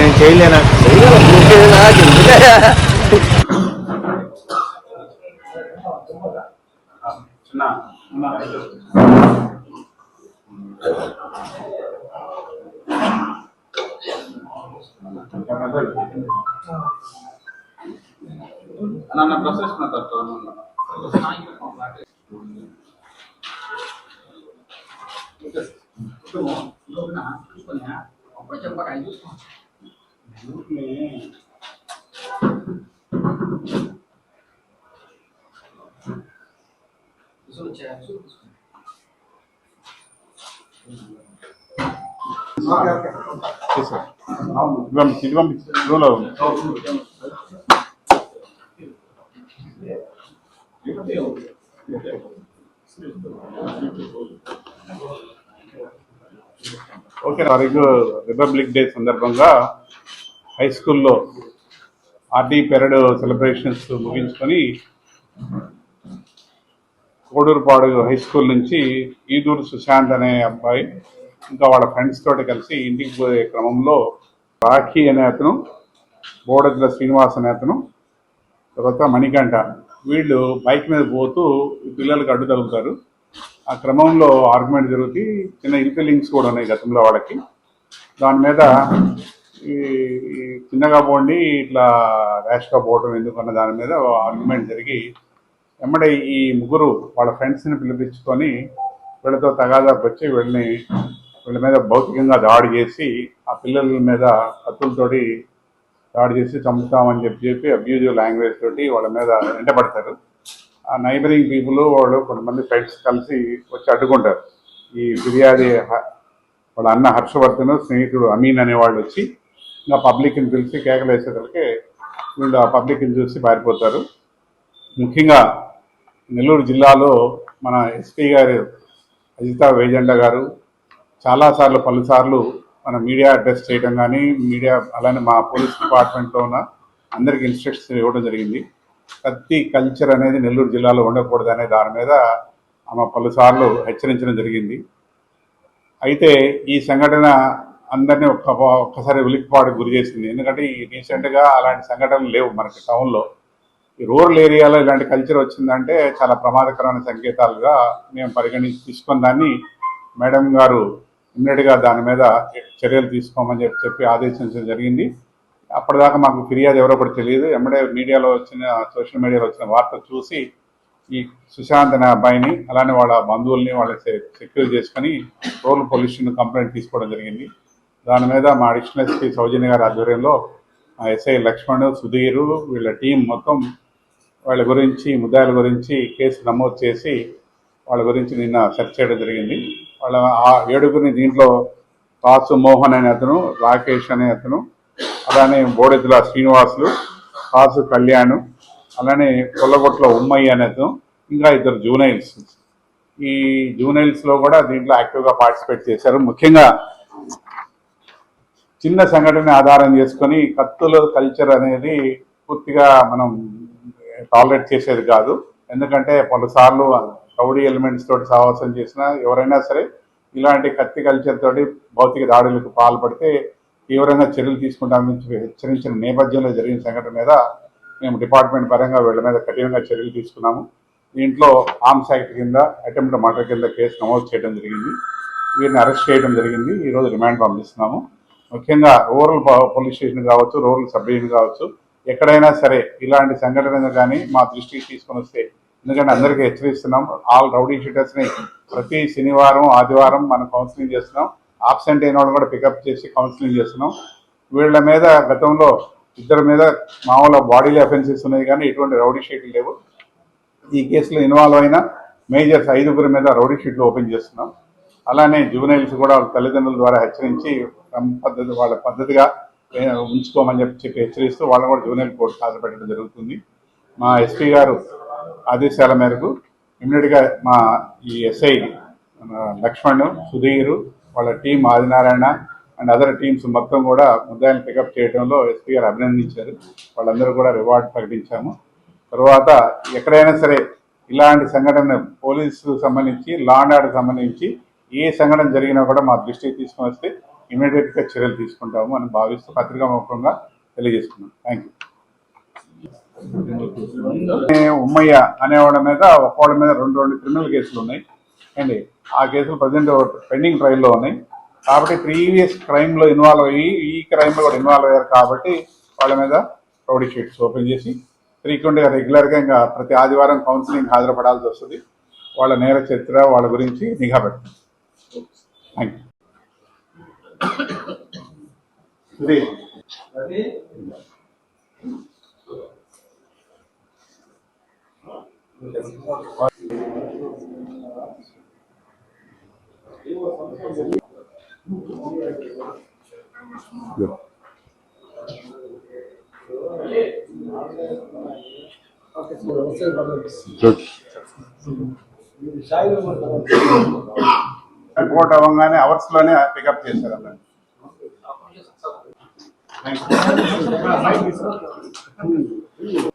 నేను చేయలేనా? అన్న ప్రశ్న తర్వాత ఇది పంపించి రూల్ ఓకే రిపబ్లిక్ డే సందర్భంగా హై స్కూల్లో ఆర్డీ పెరడ్ సెలబ్రేషన్స్ ముగించుకొని కోడూరుపాడు హై స్కూల్ నుంచి ఈదూరు సుశాంత్ అనే అబ్బాయి ఇంకా వాళ్ళ ఫ్రెండ్స్ తోటి కలిసి ఇంటికి పోయే క్రమంలో రాఖీ అనే అతను బోడద్ల శ్రీనివాస్ అనే అతను తర్వాత మణికంఠ వీళ్ళు బైక్ మీద పోతూ పిల్లలకు అడ్డు తగులుతారు. ఆ క్రమంలో ఆర్గ్యుమెంట్ జరుగుతూ చిన్న ఇన్ఫిలింగ్స్ కూడా ఉన్నాయి గతంలో వాళ్ళకి. దాని మీద చిన్నగా పోండి ఇట్లా ర్యాష్గా పోవటం ఎందుకన్న దాని మీద ఆర్గ్యుమెంట్ జరిగి ఎమ్మడే ఈ ముగ్గురు వాళ్ళ ఫ్రెండ్స్ని పిలిపించుకొని వీళ్ళతో తగాదాకు వచ్చి వీళ్ళని వీళ్ళ మీద భౌతికంగా దాడి చేసి ఆ పిల్లల మీద కత్తులతోటి దాడి చేసి చంపుతామని చెప్పి చెప్పి అబ్యూజివ్ లాంగ్వేజ్ తోటి వాళ్ళ మీద వెంటబడతారు. ఆ నైబరింగ్ పీపుల్ వాళ్ళు కొంతమంది ఫ్రెండ్స్ కలిసి వచ్చి అడ్డుకుంటారు. ఈ ఫిర్యాది వాళ్ళ అన్న హర్షవర్ధన్ స్నేహితుడు అమీన్ అనేవాళ్ళు వచ్చి ఇంకా పబ్లిక్ని పిలిచి కేకలు వేసేసరికి వీళ్ళు ఆ పబ్లిక్ని చూసి పారిపోతారు. ముఖ్యంగా నెల్లూరు జిల్లాలో మన ఎస్పీ గారు అజితా వేజెండ గారు చాలాసార్లు పలుసార్లు మన మీడియా అడ్రస్ చేయడం కానీ మీడియా అలానే మా పోలీస్ డిపార్ట్మెంట్లో ఉన్న అందరికి ఇన్స్ట్రక్షన్స్ ఇవ్వడం జరిగింది. ప్రతి కల్చర్ అనేది నెల్లూరు జిల్లాలో ఉండకూడదు అనే దాని మీద ఆమె పలుసార్లు హెచ్చరించడం జరిగింది. అయితే ఈ సంఘటన అందరినీ ఒక్క ఒక్కసారి ఉలిక్కిపాటు గురి చేసింది. ఎందుకంటే ఈ రీసెంట్గా అలాంటి సంఘటనలు లేవు మనకి టౌన్లో ఈ రూరల్ ఏరియాలో ఇలాంటి కల్చర్ వచ్చిందంటే చాలా ప్రమాదకరమైన సంకేతాలుగా మేము పరిగణించి తీసుకున్న దాన్ని మేడం గారు ఇమ్మీడియట్గా దాని మీద చర్యలు తీసుకోమని చెప్పి చెప్పి ఆదేశించడం జరిగింది. అప్పటిదాకా మాకు ఫిర్యాదు ఎవరో కూడా తెలియదు. ఎమ్మడే మీడియాలో వచ్చిన సోషల్ మీడియాలో వచ్చిన వార్త చూసి ఈ సుశాంత్ అనే అబ్బాయిని అలానే వాళ్ళ బంధువుల్ని వాళ్ళ సెక్యూర్ చేసుకొని రూరల్ పోలీస్ స్టేషన్ కంప్లైంట్ తీసుకోవడం జరిగింది. దాని మీద మా అడిషనల్ ఎస్పీ సౌజన్య గారి ఆధ్వర్యంలో మా ఎస్ఐ లక్ష్మణ్ సుధీర్ వీళ్ళ టీం మొత్తం వాళ్ళ గురించి ముద్దాయిల గురించి కేసు నమోదు చేసి వాళ్ళ గురించి నిన్న సెర్చ్ చేయడం జరిగింది. వాళ్ళ ఆ ఏడుగురిని దీంట్లో కాసు మోహన్ అనే అతను రాకేష్ అనే అతను అలానే బోడెద్దుల శ్రీనివాసులు కాసు కళ్యాణ్ అలానే కొల్లగొట్ల ఉమ్మయ్య అనే అతను ఇంకా ఇద్దరు జూనైల్స్. ఈ జూనైల్స్లో కూడా దీంట్లో యాక్టివ్గా పార్టిసిపేట్ చేశారు. ముఖ్యంగా చిన్న సంఘటన ఆధారం చేసుకొని కత్తుల కల్చర్ అనేది పూర్తిగా మనం టాలరేట్ చేసేది కాదు. ఎందుకంటే పలుసార్లు రౌడీ ఎలిమెంట్స్ తోటి సహవాసం చేసిన ఎవరైనా సరే ఇలాంటి కత్తి కల్చర్ తోటి భౌతిక దాడులకు పాల్పడితే తీవ్రంగా చర్యలు తీసుకుంటామని హెచ్చరించిన నేపథ్యంలో జరిగిన సంఘటన మీద మేము డిపార్ట్మెంట్ పరంగా వీళ్ళ మీద కఠినంగా చర్యలు తీసుకున్నాము. దీంట్లో ఆర్మ్స్ యాక్ట్ కింద అటెంప్ట్ మర్డర్ కింద కేసు నమోదు చేయడం జరిగింది. వీరిని అరెస్ట్ చేయడం జరిగింది. ఈరోజు రిమాండ్ పంపిస్తున్నాము. ముఖ్యంగా రూరల్ పోలీస్ స్టేషన్ కావచ్చు రూరల్ సబ్ డివిజన్ కావచ్చు ఎక్కడైనా సరే ఇలాంటి సంఘటనలు కానీ మా దృష్టికి తీసుకొని వస్తే ఎందుకంటే అందరికీ హెచ్చరిస్తున్నాం. ఆల్ రౌడీ షీటర్స్ని ప్రతి శనివారం ఆదివారం మనం కౌన్సిలింగ్ చేస్తున్నాం. ఆబ్సెంట్ అయిన వాళ్ళు కూడా పికప్ చేసి కౌన్సిలింగ్ చేస్తున్నాం. వీళ్ళ మీద గతంలో ఇద్దరి మీద మామూలు బాడీలో అఫెన్సెస్ ఉన్నాయి కానీ ఎటువంటి రౌడీ షీట్లు లేవు. ఈ కేసులో ఇన్వాల్వ్ అయిన మేజర్స్ ఐదుగురి మీద రౌడీ షీట్లు ఓపెన్ చేస్తున్నాం. అలానే జూనైల్స్ కూడా తల్లిదండ్రుల ద్వారా హెచ్చరించి పద్ధతి వాళ్ళ పద్ధతిగా ఉంచుకోమని చెప్పి చెప్పి హెచ్చరిస్తూ వాళ్ళని కూడా జూనియర్ కోర్టు హాజరుపెట్టడం జరుగుతుంది. మా ఎస్పీ గారు ఆదేశాల మేరకు ఇమ్మీడియట్గా మా ఈ ఎస్ఐ లక్ష్మణ్ సుధీర్ వాళ్ళ team Adinarayana and other teams మొత్తం కూడా ముద్దాయిని పికప్ చేయడంలో ఎస్పీ గారు అభినందించారు. వాళ్ళందరూ కూడా రివార్డ్ ప్రకటించాము. తర్వాత ఎక్కడైనా సరే ఇలాంటి సంఘటన పోలీసు సంబంధించి లా అండ్ ఆర్డర్ సంబంధించి ఏ సంఘటన జరిగినా కూడా మా దృష్టికి తీసుకొని వస్తే ఇమీడియట్గా చర్యలు తీసుకుంటాము అని భావిస్తూ పత్రికా ముఖంగా తెలియజేస్తున్నాం థ్యాంక్ యూ ఉమ్మయ్య అనేవాళ్ళ మీద ఒక్కోళ్ళ మీద రెండు రెండు క్రిమినల్ కేసులు ఉన్నాయి. అండి ఆ కేసులు ప్రజెంట్ పెండింగ్ ట్రయల్లో ఉన్నాయి. కాబట్టి ప్రీవియస్ క్రైమ్లో ఇన్వాల్వ్ అయ్యి ఈ క్రైమ్లో కూడా ఇన్వాల్వ్ అయ్యారు కాబట్టి వాళ్ళ మీద రౌడీ షీట్స్ ఓపెన్ చేసి ఫ్రీక్వెంట్గా రెగ్యులర్గా ఇంకా ప్రతి ఆదివారం కౌన్సిలింగ్ హాజరుపడాల్సి వస్తుంది. వాళ్ళ నేర చరిత్ర వాళ్ళ గురించి నిఘా పెడతాం thank you Vê. Vai ver? Yeah. Çok. fazer. Report అవ్వగానే అవర్స్లోనే పికప్ చేశారు అన్నమాట Thank you.